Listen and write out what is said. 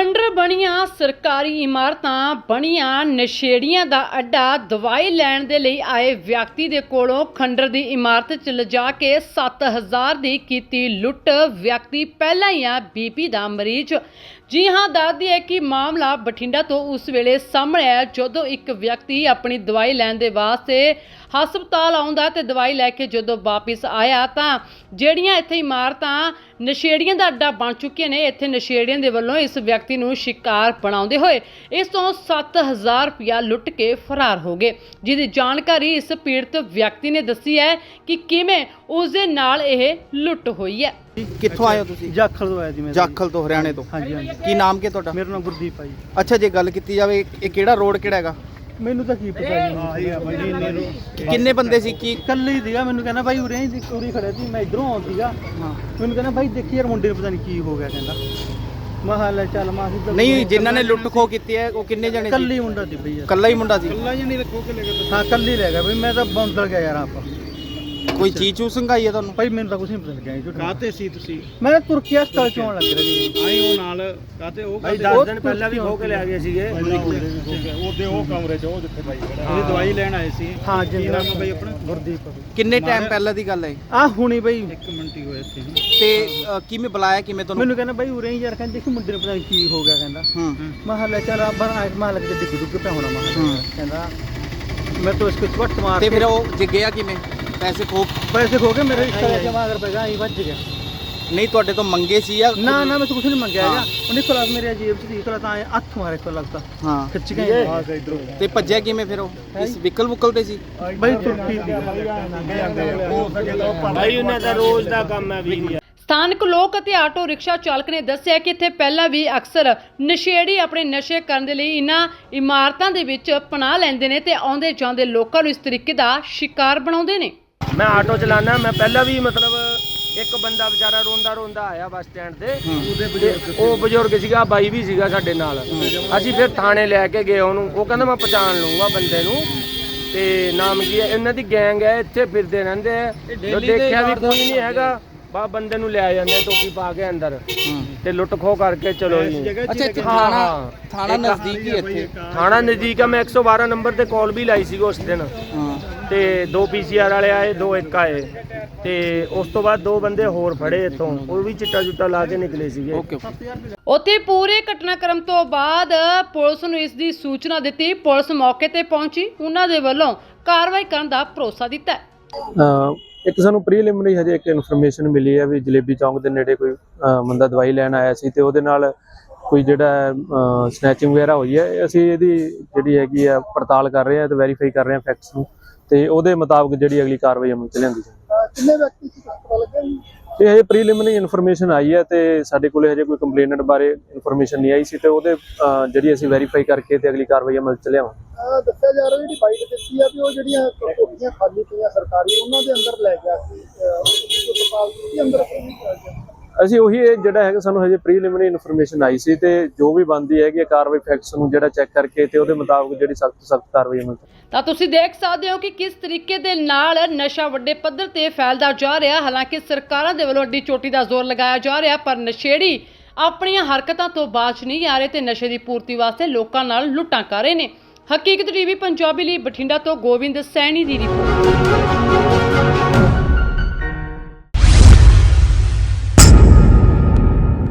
ਖੰਡਰ ਬਣੀਆਂ ਸਰਕਾਰੀ ਇਮਾਰਤਾਂ, ਬਣੀਆਂ ਨਸ਼ੇੜੀਆਂ ਦਾ ਅੱਡਾ ਦਵਾਈ ਲੈਣ ਦੇ ਲਈ ਆਏ ਵਿਅਕਤੀ ਦੇ ਕੋਲੋਂ ਖੰਡਰ ਦੀ ਇਮਾਰਤ 'ਚ ਲਿਜਾ ਕੇ 7000 ਦੀ ਕੀਤੀ ਲੁੱਟ ਵਿਅਕਤੀ ਪਹਿਲਾਂ ਹੀ ਆ ਬੀਪੀ ਦਾ ਮਰੀਜ਼। ਜੀ ਹਾਂ ਦੱਸਦੀ ਹੈ ਕਿ ਮਾਮਲਾ ਬਠਿੰਡਾ ਤੋਂ ਉਸ ਵੇਲੇ ਸਾਹਮਣੇ ਆਇਆ ਜਦੋਂ ਇੱਕ ਵਿਅਕਤੀ ਆਪਣੀ ਦਵਾਈ ਲੈਣ ਦੇ ਵਾਸਤੇ ਹਸਪਤਾਲ ਆਉਂਦਾ ਤੇ ਦਵਾਈ ਲੈ ਕੇ ਜਦੋਂ ਵਾਪਸ ਆਇਆ ਤਾਂ ਜਿਹੜੀਆਂ ਇੱਥੇ ਇਮਾਰਤਾਂ ਨਸ਼ੇੜੀਆਂ ਦਾ ਅੱਡਾ ਬਣ ਚੁੱਕੀਆਂ ਨੇ, ਇੱਥੇ ਨਸ਼ੇੜੀਆਂ ਦੇ ਵੱਲੋਂ ਇਸ ਵਿਅਕਤੀ ਨੂੰ ਸ਼ਿਕਾਰ ਬਣਾਉਂਦੇ ਹੋਏ ਇਸ ਤੋਂ 7000 ਰੁਪਇਆ ਲੁੱਟ ਕੇ ਫਰਾਰ ਹੋ ਗਏ। ਜਿਹਦੀ ਜਾਣਕਾਰੀ ਇਸ ਪੀੜਤ ਵਿਅਕਤੀ ਨੇ ਦੱਸੀ ਹੈ ਕਿ ਕਿਵੇਂ ਉਸ ਦੇ ਨਾਲ ਇਹ ਲੁੱਟ ਹੋਈ ਹੈ। ਕਿੱਥੋਂ ਆਏ ਹੋ ਤੁਸੀਂ? ਜਾਖਲ ਤੋਂ ਆਇਆ ਜੀ ਮੈਂ ਜੀ। ਜਾਖਲ ਤੋਂ ਹਰਿਆਣੇ ਤੋਂ। ਹਾਂਜੀ ਹਾਂਜੀ। ਕੀ ਨਾਮ ਕੀ ਤੁਹਾਡਾ? ਮੇਰਾ ਨਾਮ ਗੁਰਦੀਪ ਆ ਜੀ। ਅੱਛਾ ਜੇ ਗੱਲ ਕੀਤੀ ਜਾਵੇ ਇਹ ਕਿਹੜਾ ਰੋਡ ਕਿਹੜਾ ਹੈਗਾ? ਮੈਨੂੰ ਤਾਂ ਕੀ ਪਤਾ ਜੀ। ਕਿੰਨੇ ਬੰਦੇ ਸੀ? ਕੀ ਕੱਲੇ ਹੀ ਸੀਗਾ। ਮੈਨੂੰ ਕਹਿੰਦਾ ਬਾਈ ਉਰੇ ਹੀ ਉਰੇ ਖੜਿਆ ਸੀ। ਮੈਂ ਇਧਰੋਂ ਆਉਂ ਸੀਗਾ। ਹਾਂ। ਮੈਨੂੰ ਕਹਿੰਦਾ ਬਾਈ ਦੇਖੀ ਯਾਰ ਮੁੰਡੇ ਨੂੰ ਪਤਾ ਨਹੀਂ ਕੀ ਹੋ ਗਿਆ ਕਹਿੰਦਾ। ਮੈਂ ਕਿਹਾ ਲੈ ਚੱਲ ਮਾਂ ਅਸੀਂ ਤਾਂ ਨਹੀਂ ਜਿਨ੍ਹਾਂ ਨੇ ਲੁੱਟ ਖੋ ਕੀਤੀ ਹੈ ਉਹ ਕਿੰਨੇ ਜਣੇ ਸੀ? ਕੱਲੇ ਹੀ ਮੁੰਡਾ ਸੀ ਬਈ ਯਾਰ। ਕੱਲਾ ਹੀ ਮੁੰਡਾ ਸੀ? ਕੱਲਾ ਹੀ ਨਹੀਂ ਰੱਖੋ ਕੇ ਲੈ ਕੇ ਹਾਂ ਕੱਲੇ ਹੀ ਰਹਿ ਗਿਆ ਬਈ। ਮੈਂ ਤਾਂ ਬੰਦਲ ਗਿਆ ਯਾਰ ਆਪਾਂ। ਕੋਈ ਚੀਜ਼ ਚੂ ਸੰਘਾਈ ਹੈ ਤੁਹਾਨੂੰ? ਭਾਈ ਮੈਨੂੰ ਤਾਂ ਕੁਝ ਨਹੀਂ ਪਤਾ ਲੱਗਿਆ ਜੀ ਝੂਠ। ਕਾਤੇ ਸੀ ਤੁਸੀਂ? ਮੈਂ ਤਾਂ ਤੁਰਕੀਆ ਹਸਪਤਾਲ ਚੋਂ ਆਉਣ ਲੱਗ ਰਿਹਾ ਜੀ। ਆਏ ਉਹ ਨਾਲ ਕਾਤੇ ਉਹ ਭਾਈ ਕਾਤੇ ਦਸ ਦਿਨ ਪਹਿਲਾਂ ਵੀ ਖੋ ਕੇ ਲੈ ਗਏ ਸੀਗੇ। ਉਹਦੇ ਉਹ ਕਮਰੇ 'ਚ ਉਹ ਜਿੱਥੇ ਭਾਈ ਖੜਾ। ਤੁਸੀਂ ਦਵਾਈ ਲੈਣ ਆਏ ਸੀ। ਹਾਂ ਕੀ ਜਿੰਦਰਾ ਨਾਮ ਹੈ ਭਾਈ ਆਪਣਾ? ਗੁਰਦੀਪ। ਕਿੰਨੇ ਟਾਈਮ ਪਹਿਲਾਂ ਦੀ ਗੱਲ ਹੈ? ਆ ਹੁਣੀ ਬਈ ਇੱਕ ਮਿੰਟ ਹੀ ਹੋਇਆ ਇੱਥੇ। ਤੇ ਅ, ਕਿਵੇਂ ਬੁਲਾਇਆ ਕਿਵੇਂ ਤੁਹਾਨੂੰ? ਮੈਨੂੰ ਕਹਿੰਦਾ ਬਾਈ ਉਰੇ ਹੀ ਯਾਰ ਕਹਿੰਦੇ ਦੇਖੀ ਮੁੰਡੇ ਨੂੰ ਪਤਾ ਨਹੀਂ ਕੀ ਹੋ ਗਿਆ ਕਹਿੰਦਾ। ਹੂੰ। ਮੈਂ ਕਿਹਾ ਲੈ ਚੱਲ ਆਪਾਂ ਆਇਤ ਮਾਰ ਲੱਗ ਡਿੱਗ ਡੁੱਗ ਪਿਆ ਹੋਣਾ ਮੈਂ ਕਿਹਾ। ਹੂੰ। ਕਹਿੰਦਾ ਮੈਂ ਤਾਂ ਇਸਕੇ ਚਵੱਟ ਮਾਰ ਤੇ ਕੇ ਫਿਰ ਉਹ ਜੇ ਗਿਆ ਕਿਵੇਂ? ਪੈਸੇ ਖੋ ਪੈਸੇ ਖੋ ਕੇ ਮੇਰੇ ਰਿਸ਼ਤੇ ਲੈ ਕੇ ਮਾਗਰ ਪੈ ਗਿਆ ਆਈ ਵੱਜ ਗਿਆ। ਨਹੀਂ ਤੁਹਾਡੇ ਤੋਂ ਮੰਗੇ ਸੀ ਜਾਂ ਨਾ ਨਾ ਮੈਂ ਤਾਂ ਕੁਝ ਨਹੀਂ ਮੰਗਿਆ। ਹੈਗਾ। ਉਹਨੇ ਕੋਲ ਮੇਰੇ ਜੇਬ ਚ ਦੀ ਕੋਲ ਤਾਂ ਹੱਥ ਮਾਰੇ ਕੋਲ ਲੱਗਦਾ ਹਾਂ। ਖਿੱਚ ਗਏ ਤੇ ਭੱਜਿਆ ਕਿਵੇਂ ਫਿਰ ਉਹ? ਇਸ ਵਿਕਲ ਵੁਕਲ ਤੇ ਸੀ? ਬਾਈ ਦੀ ਭਾਈ ਉਹਨਾਂ ਦਾ ਰੋਜ਼ ਦਾ ਕੰਮ ਹੈ ਵੀ ਸਥਾਨਕ ਲੋਕ ਅਤੇ ਆਟੋ ਰਿਕਸ਼ਾ ਚਾਲਕ ਨੇ ਦੱਸਿਆ ਕਿ ਇੱਥੇ ਪਹਿਲਾਂ ਵੀ ਅਕਸਰ ਨਸ਼ੇੜੀ ਆਪਣੇ ਨਸ਼ੇ ਕਰਨ ਦੇ ਲਈ ਇਹਨਾਂ ਇਮਾਰਤਾਂ ਦੇ ਵਿੱਚ ਪਨਾਹ ਲੈਂਦੇ ਨੇ ਤੇ ਆਉਂਦੇ ਜਾਂਦੇ ਲੋਕਾਂ ਨੂੰ ਇਸ ਤਰੀਕੇ ਦਾ ਸ਼ਿਕਾਰ ਬਣਾਉਂਦੇ ਨੇ। ਮੈਂ ਆਟੋ ਚਲਾਣਾ ਮੈਂ ਪਹਿਲਾਂ ਵੀ ਮਤਲਬ ਇੱਕ ਬੰਦਾ ਵਿਚਾਰਾ ਰੋਂਦਾ ਰੋਂਦਾ ਆਇਆ ਬੱਸ ਸਟੈਂਡ ਤੇ। ਤੇ ਉਹ ਬਜ਼ੁਰਗ ਸੀਗਾ ਬਾਈ ਵੀ ਸੀਗਾ ਸਾਡੇ ਨਾਲ। ਅਸੀਂ ਫਿਰ ਥਾਣੇ ਲੈ ਕੇ ਗਏ ਉਹਨੂੰ। ਉਹ ਕਹਿੰਦਾ ਮੈਂ ਪਛਾਣ ਲੂੰਗਾ ਬੰਦੇ ਨੂੰ। ਤੇ ਨਾਮ ਕੀ ਹੈ? ਇਹਨਾਂ ਦੀ ਗੈਂਗ ਹੈ ਇੱਥੇ ਫਿਰਦੇ ਰਹਿੰਦੇ ਆ। ਜੋ ਦੇਖਿਆ ਵੀ ਕੋਈ ਨਹੀਂ ਹੈਗਾ ਬਾ ਬੰਦੇ ਨੂੰ ਲੈ ਜਾਂਦੇ ਟੋਪੀ ਪਾ ਕੇ ਅੰਦਰ। ਤੇ ਲੁੱਟ ਖੋ ਕਰਕੇ ਚਲੋ ਜੀ। ਅੱਛਾ ਇੱਥੇ ਥਾਣਾ। ਥਾਣਾ ਨਜ਼ਦੀਕ ਹੀ ਇੱਥੇ। ਥਾਣਾ ਨਜ਼ਦੀਕ ਆ ਮੈਂ 112 ਨੰਬਰ ਤੇ ਕਾਲ ਵੀ ਲਾਈ ਸੀਗੀ ਉਸ ਦਿਨ। ਹਾਂ। ਤੇ ਦੋ ਪੀਸੀਆਰ ਵਾਲੇ ਆਏ ਦੋ ਇੱਕ ਆਏ। ਤੇ ਉਸ ਤੋਂ ਬਾਅਦ ਦੋ ਬੰਦੇ ਹੋਰ ਫੜੇ ਇੱਥੋਂ। ਉਹ ਵੀ ਚਿੱਟਾ ਚੁੱਟਾ ਲਾ ਕੇ ਨਿਕਲੇ ਸੀਗੇ। ਉੱਥੇ ਪੂਰੇ ਘਟਨਾਕ੍ਰਮ ਤੋਂ ਬਾਅਦ ਪੁਲਿਸ ਨੂੰ ਇਸ ਦੀ ਸੂਚਨਾ ਦਿੱਤੀ। ਪੁਲਿਸ ਮੌਕੇ ਤੇ ਪਹੁੰਚੀ। ਉਹਨਾਂ ਦੇ ਵੱਲੋਂ ਕਾਰਵਾਈ ਕਰਨ ਦਾ ਭਰੋਸਾ ਦਿੱਤਾ। ਅਹ ਇੱਕ ਸਾਨੂੰ ਪ੍ਰੀਲਿਮਿਨਰੀ ਹਜੇ ਇੱਕ ਇਨਫੋਰਮੇਸ਼ਨ ਮਿਲੀ ਹੈ ਵੀ ਜਲੇਬੀ ਚੌਂਕ ਦੇ ਨੇੜੇ ਕੋਈ ਅਹ ਬੰਦਾ ਦਵਾਈ ਲੈਣ ਆਇਆ ਸੀ ਤੇ ਉਹਦੇ ਨਾਲ ਕੋਈ ਜਿਹੜਾ ਸਨੈਚਿੰਗ ਵਗੈਰਾ ਹੋਈ ਹੈ ਅਸੀਂ ਇਹਦੀ ਜਿਹੜੀ ਹੈਗੀ ਆ ਪੜਤਾਲ ਕਰ ਰਹੇ ਹਾਂ ਤੇ ਵੈਰੀਫਾਈ ਕਰ ਰਹੇ ਹਾਂ ਫੈਕਟਸ ਨੂੰ ਤੇ ਉਹਦੇ ਮੁਤਾਬਕ ਜਿਹੜੀ ਅਗਲੀ ਕਾਰਵਾਈ ਅਮਲ ਚ ਲਿਆਂਦੀ ਜਾਵੇ ਕਿੰਨੇ ਵਿਅਕਤੀ ਸੀ ਪਤਾ ਲੱਗਿਆ ਜੀ ਇਹ ਪ੍ਰੀਲਿਮਿਨਰੀ ਇਨਫੋਰਮੇਸ਼ਨ ਆਈ ਹੈ ਤੇ ਸਾਡੇ ਕੋਲੇ ਹਜੇ ਕੋਈ ਕੰਪਲੇਨਟ ਬਾਰੇ ਇਨਫੋਰਮੇਸ਼ਨ ਨਹੀਂ ਆਈ ਸੀ ਤੇ ਉਹਦੇ ਜਿਹੜੀ ਅਸੀਂ ਵੈਰੀਫਾਈ ਕਰਕੇ ਤੇ ਅਗਲੀ ਕਾਰਵਾਈ ਅਮਲ ਚ ਲਿਆਵਾਂਗੇ ਦੱਸਿਆ ਜਾ ਰਿਹਾ ਜਿਹੜੀ ਬਾਈਕ ਦਿੱਤੀ ਆ ਵੀ ਉਹ ਜਿਹੜੀਆਂ ਕੋਠੀਆਂ ਖਾਲੀ ਪਈਆਂ ਸਰਕਾਰੀ ਉਹਨਾਂ ਦੇ ਅੰਦਰ ਲੈ ਗਿਆ ਸੀ। ਉਹਦੇ ਪਾਲ ਦੀ ਅੰਦਰ ਅਸੀਂ ਉਹੀ ਜਿਹੜਾ ਹੈਗਾ ਸਾਨੂੰ ਹਜੇ ਪ੍ਰੀਲਿਮਿਨਰੀ ਇਨਫੋਰਮੇਸ਼ਨ ਆਈ ਸੀ ਤੇ ਜੋ ਵੀ ਬੰਦੀ ਹੈਗੀ ਕਾਰਵਾਈ ਫੈਕਟਸ ਨੂੰ ਜਿਹੜਾ ਚੈੱਕ ਕਰਕੇ ਤੇ ਉਹਦੇ ਮੁਤਾਬਕ ਜਿਹੜੀ ਸਖਤ ਸਖਤ ਕਾਰਵਾਈ ਅਮਲ ਤਾਂ ਤੁਸੀਂ ਦੇਖ ਸਕਦੇ ਹੋ ਕਿ ਕਿਸ ਤਰੀਕੇ ਦੇ ਨਾਲ ਨਸ਼ਾ ਵੱਡੇ ਪੱਧਰ ਤੇ ਫੈਲਦਾ ਜਾ ਰਿਹਾ। ਹਾਲਾਂਕਿ ਸਰਕਾਰਾਂ ਦੇ ਵੱਲੋਂ ਅੱਡੀ ਚੋਟੀ ਦਾ ਜ਼ੋਰ ਲਗਾਇਆ ਜਾ ਰਿਹਾ, ਪਰ ਨਸ਼ੇੜੀ ਆਪਣੀਆਂ ਹਰਕਤਾਂ ਤੋਂ ਬਾਜ ਨਹੀਂ ਆ ਰਹੇ ਤੇ ਨਸ਼ੇ ਦੀ ਪੂਰਤੀ ਵਾਸਤੇ ਲੋਕਾਂ ਨਾਲ ਲੁੱਟਾਂ ਕਰ ਰਹੇ ਨੇ। ਹਕੀਕਤ ਟੀਵੀ ਪੰਜਾਬੀ ਲਈ ਬਠਿੰਡਾ ਤੋਂ ਗੋਬਿੰਦ ਸੈਣੀ ਦੀ ਰਿਪੋਰਟ।